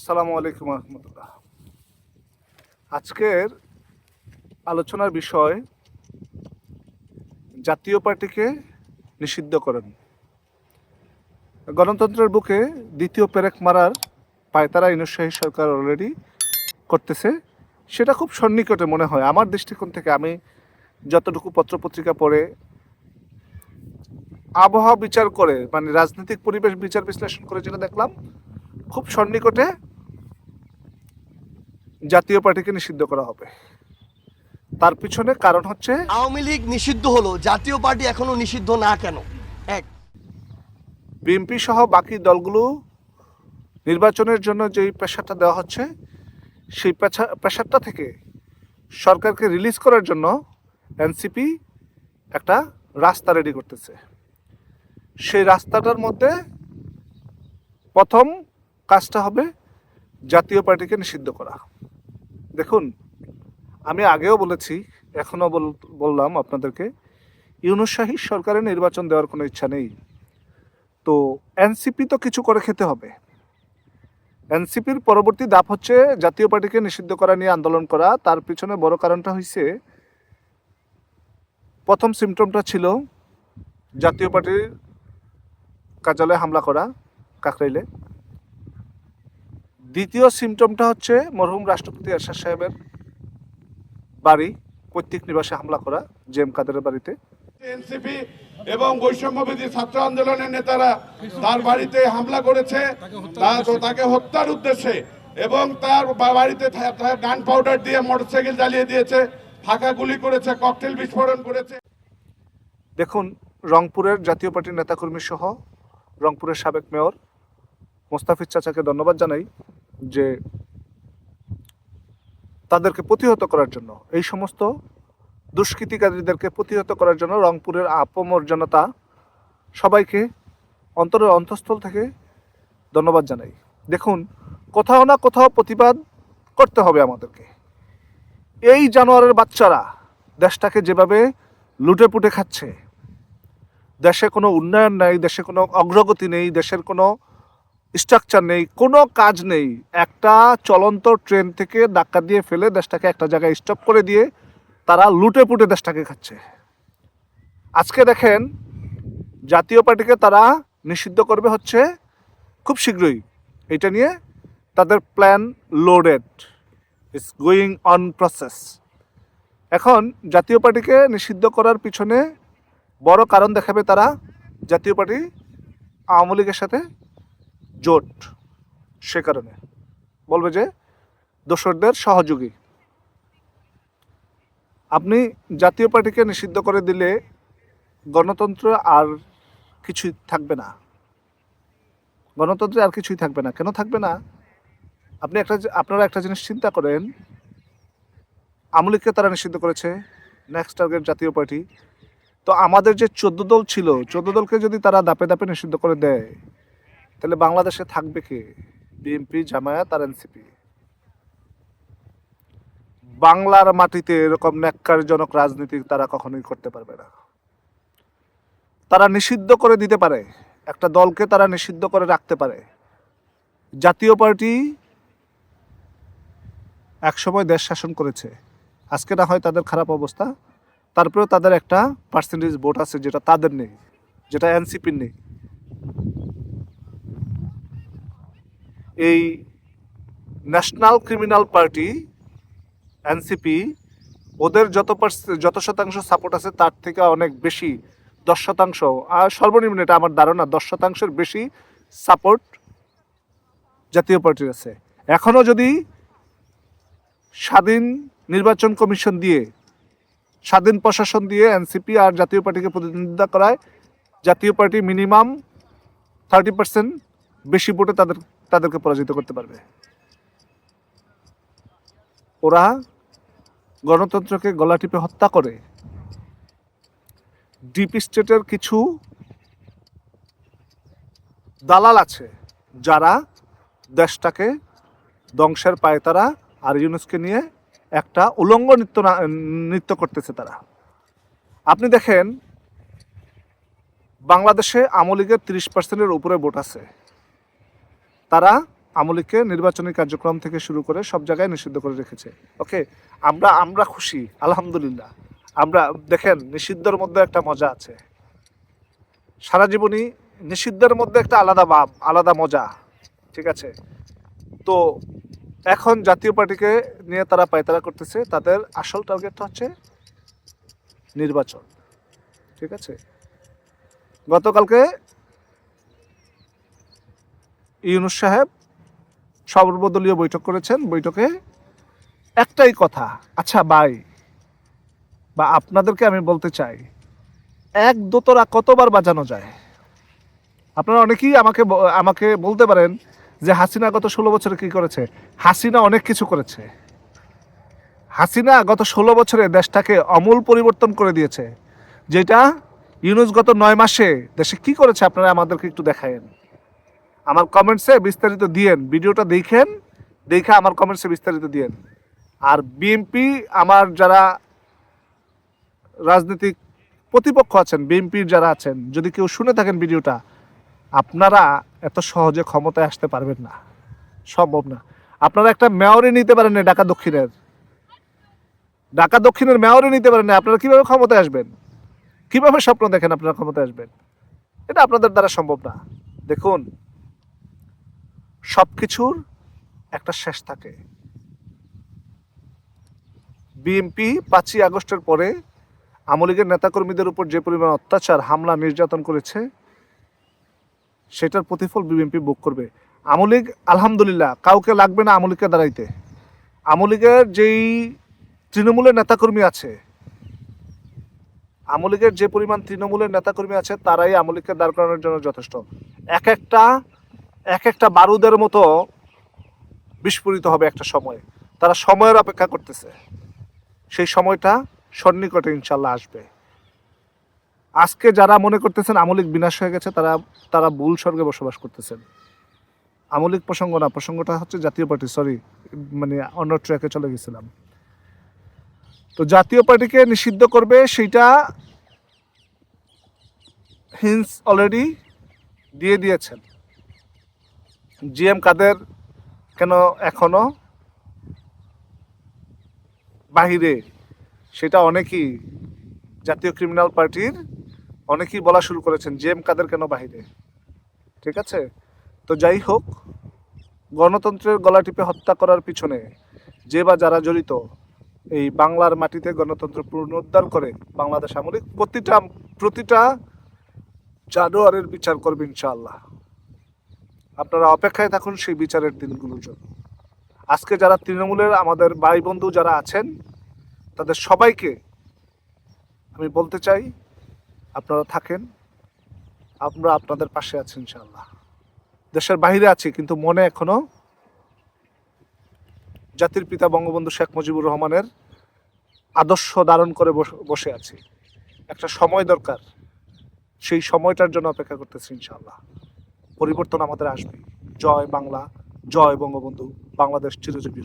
আসসালামু আলাইকুম রহমতুল্লাহ। আজকের আলোচনার বিষয়, জাতীয় পার্টিকে নিষিদ্ধ করেন। গণতন্ত্রের বুকে দ্বিতীয় পেরেক মারার পায়তারা ইনুসাহী সরকার অলরেডি করতেছে। সেটা খুব সন্নিকটে মনে হয়। আমার দৃষ্টিকোণ থেকে আমি যতটুকু পত্রপত্রিকা পড়ে আবহাওয়া বিচার করে মানে রাজনৈতিক পরিবেশ বিচার বিশ্লেষণ করে যেটা দেখলাম, খুব সন্নিকটে জাতীয় পার্টিকে নিষিদ্ধ করা হবে। তার পিছনে কারণ হচ্ছে আওয়ামী লীগ নিষিদ্ধ হলো জাতীয় পার্টি এখনও নিষিদ্ধ না কেন? এক। বিএনপি সহ বাকি দলগুলো নির্বাচনের জন্য যেই প্রেশারটা দেওয়া হচ্ছে সেই প্রেশা- প্রেশারটা থেকে সরকারকে রিলিজ করার জন্য এনসিপি একটা রাস্তা রেডি করতেছে। সেই রাস্তাটার মধ্যে প্রথম কাজটা হবে জাতীয় পার্টিকে নিষিদ্ধ করা। দেখুন, আমি আগেও বলেছি, এখনও বললাম আপনাদেরকে ইউনুসাহী সরকারের নির্বাচন দেওয়ার কোনো ইচ্ছা নেই। তো এনসিপি তো কিছু করে খেতে হবে। এনসিপির পরবর্তী ধাপ হচ্ছে জাতীয় পার্টিকে নিষিদ্ধ করা নিয়ে আন্দোলন করা। তার পিছনে বড় কারণটা হয়েছে প্রথম সিমটমটা ছিল জাতীয় পার্টির কার্যালয়ে হামলা করা, কাকরাইলে। দ্বিতীয় সিমটমটা হচ্ছে মরহুম রাষ্ট্রপতি এরশাদ সাহেবের বাড়ি পৈতৃক নিবাসে হামলা করা জেম কাদেরের বাড়িতে। এনসিপি এবং বৈষম্যবিধি ছাত্র আন্দোলনের নেতারা তার বাড়িতে হামলা করেছে তাকে হত্যার উদ্দেশ্যে এবং তার বাড়িতে গান পাউডার দিয়ে মোটরসাইকেল জ্বালিয়ে দিয়েছে ফাঁকা গুলি করেছে ককটেল বিস্ফোরণ করেছে। দেখুন রংপুরের জাতীয় পার্টির নেতাকর্মী সহ রংপুরের সাবেক মেয়র মোস্তাফিজ চাচাকে ধন্যবাদ জানাই। যে তাদেরকে প্রতিহত করার জন্য, এই সমস্ত দুষ্কৃতিকারীদেরকে প্রতিহত করার জন্য রংপুরের আপমর জনতা সবাইকে অন্তরের অন্তঃস্থল থেকে ধন্যবাদ জানাই। দেখুন, কোথাও না কোথাও প্রতিবাদ করতে হবে আমাদেরকে। এই জানোয়ারের বাচ্চারা দেশটাকে যেভাবে লুটে পুটে খাচ্ছে, দেশে কোনো উন্নয়ন নেই, দেশে কোনো অগ্রগতি নেই, দেশের কোনো স্ট্রাকচার নেই, কোনো কাজ নেই। একটা চলন্ত ট্রেন থেকে ধাক্কা দিয়ে ফেলে দেশটাকে একটা জায়গায় স্টপ করে দিয়ে তারা লুটে পুটে দেশটাকে খাচ্ছে। আজকে দেখেন, জাতীয় পার্টিকে তারা নিষিদ্ধ করবে হচ্ছে খুব শীঘ্রই। এটা নিয়ে তাদের plan loaded it's going on process এখন জাতীয় পার্টিকে নিষিদ্ধ করার পিছনে বড় কারণ দেখাবে তারা। জাতীয় পার্টি আওয়ামী লীগের সাথে জোট সে কারণে। বলবে যে দোসরদের সহযোগী। আপনি জাতীয় পার্টিকে নিষিদ্ধ করে দিলে গণতন্ত্র আর কিছুই থাকবে না। গণতন্ত্রে আর কিছুই থাকবে না। কেন থাকবে না? আপনি একটা আপনারা একটা জিনিস চিন্তা করেন, আমলিককে তারা নিষিদ্ধ করেছে নেক্সট টার্গেট জাতীয় পার্টি। তো আমাদের যে চোদ্দ দল ছিল, চোদ্দ দলকে যদি তারা দাপে দাপে নিষিদ্ধ করে দেয় তাহলে বাংলাদেশে থাকবে কে? বিএনপি জামায়াত আর এনসিপি বাংলার মাটিতে এরকম ন্যাক্কারজনক রাজনীতি তারা কখনোই করতে পারবে না। তারা নিষিদ্ধ করে দিতে পারে, একটা দলকে তারা নিষিদ্ধ করে রাখতে পারে। জাতীয় পার্টি একসময় দেশ শাসন করেছে, আজকে না হয় তাদের খারাপ অবস্থা। তারপরেও তাদের একটা পার্সেন্টেজ ভোট আছে যেটা তাদের নেই, যেটা এনসিপির নেই। এই ন্যাশনাল ক্রিমিনাল পার্টি এনসিপি ওদের যত যত শতাংশ সাপোর্ট আছে, তার থেকে অনেক বেশি, দশ শতাংশ। আর সর্বনিম্ন এটা আমার ধারণা, দশ শতাংশের বেশি সাপোর্ট জাতীয় পার্টির আছে। এখনও যদি স্বাধীন নির্বাচন কমিশন দিয়ে, স্বাধীন প্রশাসন দিয়ে এনসিপি আর জাতীয় পার্টিকে প্রতিদ্বন্দ্বিতা করায়, জাতীয় পার্টি মিনিমাম থার্টি পার্সেন্ট বেশি ভোটে তাদের তাদেরকে পরাজিত করতে পারবে। ওরা গণতন্ত্রকে গলা টিপে হত্যা করে ডিপ স্টেটের কিছু দালাল আছে, যারা দেশটাকে ধ্বংসের পায় তারা আর ইউনুসকে নিয়ে একটা উলঙ্গ নৃত্য নৃত্য করতেছে তারা। আপনি দেখেন, বাংলাদেশে আওয়ামী লীগের তিরিশ পার্সেন্টের উপরে ভোট আছে। তারা আমলিককে নির্বাচনী কার্যক্রম থেকে শুরু করে সব জায়গায় নিষিদ্ধ করে রেখেছে। ওকে? আমরা আমরা খুশি, আলহামদুলিল্লাহ। আমরা, দেখেন, নিষিদ্ধের মধ্যে একটা মজা আছে। সারা জীবনই নিষিদ্ধের মধ্যে একটা আলাদা ভাব, আলাদা মজা, ঠিক আছে? তো এখন জাতীয় পার্টিকে নিয়ে তারা পায়তারা করতেছে, তাদের আসল টার্গেটটা হচ্ছে নির্বাচন, ঠিক আছে? গতকালকে ইউনুস সাহেব সর্বদলীয় বৈঠক করেছেন। বৈঠকে একটাই কথা আচ্ছা ভাই, বা আপনাদেরকে আমি বলতে চাই, এক দোতরা কতবার বাজানো যায়? আপনারা অনেকেই আমাকে আমাকে বলতে পারেন যে হাসিনা গত ষোলো বছরে কি করেছে? হাসিনা অনেক কিছু করেছে। হাসিনা গত ষোলো বছরে দেশটাকে অমূল পরিবর্তন করে দিয়েছে। যেটা ইউনুস গত নয় মাসে দেশে কি করেছে? আপনারা আমাদেরকে একটু দেখায়েন। আমার কমেন্টসে বিস্তারিত দিয়েন। ভিডিওটা দেখেন, দেখে আমার কমেন্টসে বিস্তারিত দিয়েন। আর বিএনপি আমার যারা রাজনৈতিক প্রতিপক্ষ আছেন বিএনপির যারা আছেন, যদি কেউ শুনে থাকেন ভিডিওটা, আপনারা এত সহজে ক্ষমতায় আসতে পারবেন না। সম্ভব না। আপনারা একটা মেয়রে নিতে পারেন না ঢাকা দক্ষিণের। ঢাকা দক্ষিণের মেয়রে নিতে পারেন না। আপনারা কীভাবে ক্ষমতায় আসবেন? কীভাবে স্বপ্ন দেখেন আপনারা ক্ষমতায় আসবেন? এটা আপনাদের দ্বারা সম্ভব না। দেখুন সব কিছুর একটা শেষ থাকে। বিএনপি পাঁচই আগস্টের পরে আমলীগের নেতাকর্মীদের উপর যে পরিমাণ অত্যাচার, হামলা, নির্যাতন করেছে, সেটার প্রতিফল বিএনপি ভোগ করবে। আমলীগ, আলহামদুলিল্লাহ, কাউকে লাগবে না আমলীগকে দাঁড়াইতে। আমলীগের যেই তৃণমূলের নেতাকর্মী আছে, আমলীগের যে পরিমাণ তৃণমূলের নেতাকর্মী আছে, তারাই আমলীগকে দাঁড় করানোর জন্য যথেষ্ট। এক একটা এক একটা বারুদের মতো বিস্ফোরিত হবে একটা সময়। তারা সময়ের অপেক্ষা করতেছে। সেই সময়টা সন্নিকটে ইনশাল্লাহ আসবে। আজকে যারা মনে করতেছেন আমলিক বিনাশ হয়ে গেছে, তারা তারা ভুল স্বর্গে বসবাস করতেছেন। আমলিক প্রসঙ্গ না, প্রসঙ্গটা হচ্ছে জাতীয় পার্টি সরি মানে অন্য ট্র্যাকে চলে গেছিলাম। তো জাতীয় পার্টিকে নিষিদ্ধ করবে সেইটা হিন্স অলরেডি দিয়ে দিয়েছেন। জিএম কাদের কেন এখনও? বাহিরে, সেটা অনেকেই জাতীয় ক্রিমিনাল পার্টির অনেকেই বলা শুরু করেছেন, জিএম কাদের কেন বাহিরে? ঠিক আছে? তো যাই হোক, গণতন্ত্রের গলা টিপে হত্যা করার পিছনে যে বা যারা জড়িত, এই বাংলার মাটিতে গণতন্ত্র পুনরুদ্ধার করে বাংলাদেশ আমলিক প্রতিটা প্রতিটা জানুয়ারের বিচার করবে ইনশাআল্লাহ। আপনারা অপেক্ষায় থাকুন সেই বিচারের দিনগুলোর জন্য। আজকে যারা তৃণমূলের আমাদের ভাই বন্ধু যারা আছেন, তাদের সবাইকে আমি বলতে চাই, আপনারা থাকেন, আমরা আপনাদের পাশে আছি ইনশাল্লাহ দেশের বাইরে আছি, কিন্তু মনে এখনও জাতির পিতা বঙ্গবন্ধু শেখ মুজিবুর রহমানের আদর্শ ধারণ করে বস- আছি। একটা সময় দরকার, সেই সময়টার জন্য অপেক্ষা করতেছি ইনশাআল্লাহ। পরিবর্তন আমাদের আসবে জয় বাংলা জয় বঙ্গবন্ধু বাংলাদেশ চিরজীবী।